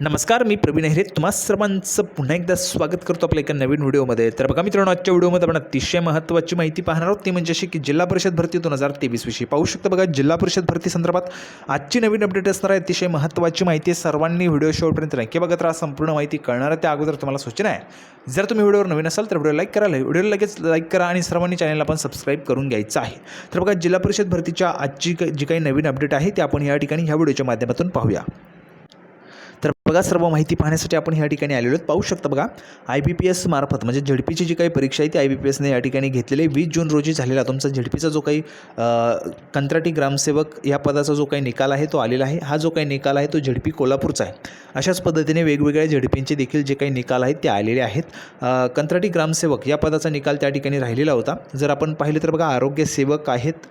नमस्कार मी प्रवीण हेरे. तुम्हा सर्वांचं पुन्हा एकदा स्वागत करतो आपल्या एका नवीन व्हिडिओमध्ये. तर बघा मित्रांनो आजच्या व्हिडिओमध्ये आपण अतिशय महत्त्वाची माहिती पाहणार आहोत. ती म्हणजे अशी की जिल्हा परिषद भरती दोन हजार तेवीसविषयी पाहू शकता बघा जिल्हा परिषद भरती संदर्भात आजची नवीन अपडेट असणार आहे. अतिशय महत्त्वाची माहिती आहे. सर्वांनी व्हिडिओ शेवटपर्यंत नक्की बघत राहा संपूर्ण माहिती कळणार आहे त्या अगोदर तुम्हाला सूचना आहे. जर तुम्ही व्हिडिओवर नवीन असाल तर व्हिडिओ लाईक करायला व्हिडिओ लगेच लाईक करा आणि सर्वांनी चॅनलला पण सबस्क्राईब करून घ्यायचं आहे. तर बघा जिल्हा परिषद भरतीच्या आजची जी काही नवीन अपडेट आहे ती आपण या ठिकाणी ह्या व्हिडिओच्या माध्यमातून पाहूया. बघा सर्व माहिती पाहण्यासाठी आपण या ठिकाणी आलेलो आहोत. पाहू शकता बघा आय बी पी एस मार्फत म्हणजे झडपीची जी काही परीक्षा आहे ती आय बी पी एसने या ठिकाणी घेतलेली वीस जून रोजी झालेला तुमचा झडपीचा जो काही कंत्राटी ग्रामसेवक या पदाचा जो काही निकाल आहे तो आलेला आहे. हा जो काही निकाल आहे तो झडपी कोल्हापूरचा आहे. अशाच पद्धतीने वेगवेगळ्या झडपींचे देखील जे काही निकाल आहेत ते आलेले आहेत. कंत्राटी ग्रामसेवक या पदाचा निकाल त्या ठिकाणी राहिलेला होता. जर आपण पाहिलं तर बघा आरोग्य सेवक आहेत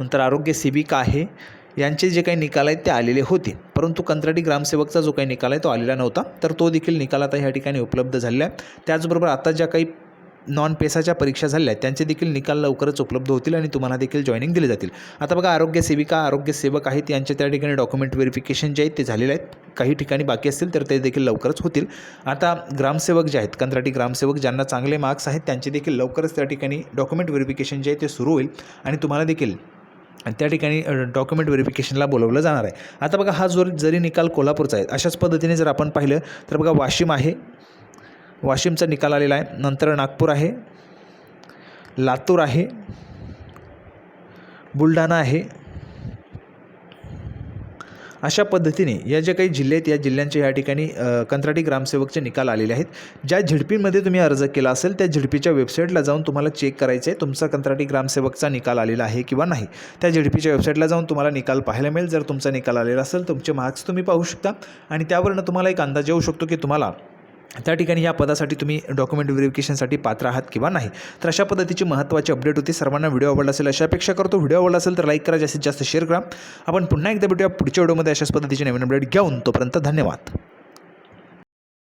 नंतर आरोग्य सेविका आहे यांचे जे काही निकाल आहेत ते आलेले होते. परंतु कंत्राटी ग्रामसेवकचा जो काही निकाल आहे तो आलेला नव्हता. तर तो देखील निकाल आता ह्या ठिकाणी उपलब्ध झालेला आहे. त्याचबरोबर आता ज्या काही नॉन पेसाच्या परीक्षा झाल्या आहेत त्यांचे देखील निकाल लवकरच उपलब्ध होतील आणि तुम्हाला देखील जॉईनिंग दिले जातील. आता बघा आरोग्य सेविका आरोग्य सेवक आहेत यांचे त्या ठिकाणी डॉक्युमेंट व्हेरिफिकेशन जे आहेत ते झालेले आहेत. काही ठिकाणी बाकी असतील तर ते देखील लवकरच होतील. आता ग्रामसेवक जे आहेत कंत्राटी ग्रामसेवक ज्यांना चांगले मार्क्स आहेत त्यांचे देखील लवकरच त्या ठिकाणी डॉक्युमेंट व्हेरिफिकेशन जे आहे ते सुरू होईल. आणि तुम्हाला देखील आणि त्या ठिकाणी डॉक्युमेंट व्हेरिफिकेशनला बोलवलं जाणार आहे. आता बघा हा जो जरी निकाल कोल्हापूरचा आहे अशाच पद्धतीने जर आपण पाहिलं तर बघा वाशिम आहे. वाशिमचा निकाल आलेला आहे. नंतर नागपूर आहे. लातूर आहे. बुलढाणा आहे. अशा पद्धतीने या ज्या काही जिल्हे आहेत या जिल्ह्यांचे या ठिकाणी कंत्राटी ग्रामसेवकचे निकाल आलेले आहेत. ज्या झिडपीमध्ये तुम्ही अर्ज केला असेल त्या झिडपीच्या वेबसाईटला जाऊन तुम्हाला चेक करायचं आहे तुमचा कंत्राटी ग्रामसेवकचा निकाल आलेला आहे किंवा नाही. त्या झिडपीच्या वेबसाईटला जाऊन तुम्हाला निकाल पाहायला मिळेल. जर तुमचा निकाल आलेला असेल तुमचे मार्क्स तुम्ही पाहू शकता. आणि त्यावरनं तुम्हाला एक अंदाज येऊ शकतो की तुम्हाला त्या ठिकाणी या पदासाठी तुम्ही डॉक्युमेंट व्हेरिफिकेशनसाठी पात्र आहात किंवा नाही. तर अशा पद्धतीची महत्त्वाची अपडेट होती. सर्वांना व्हिडिओ आवडला असेल अशा अपेक्षा करतो. व्हिडिओ आवडला असेल तर लाईक करा. जास्तीत जास्त शेअर करा. आपण पुन्हा एकदा भेटूया पुढच्या व्हिडिओमध्ये अशाच पद्धतीची नवीन अपडेट घेऊन तोपर्यंत धन्यवाद.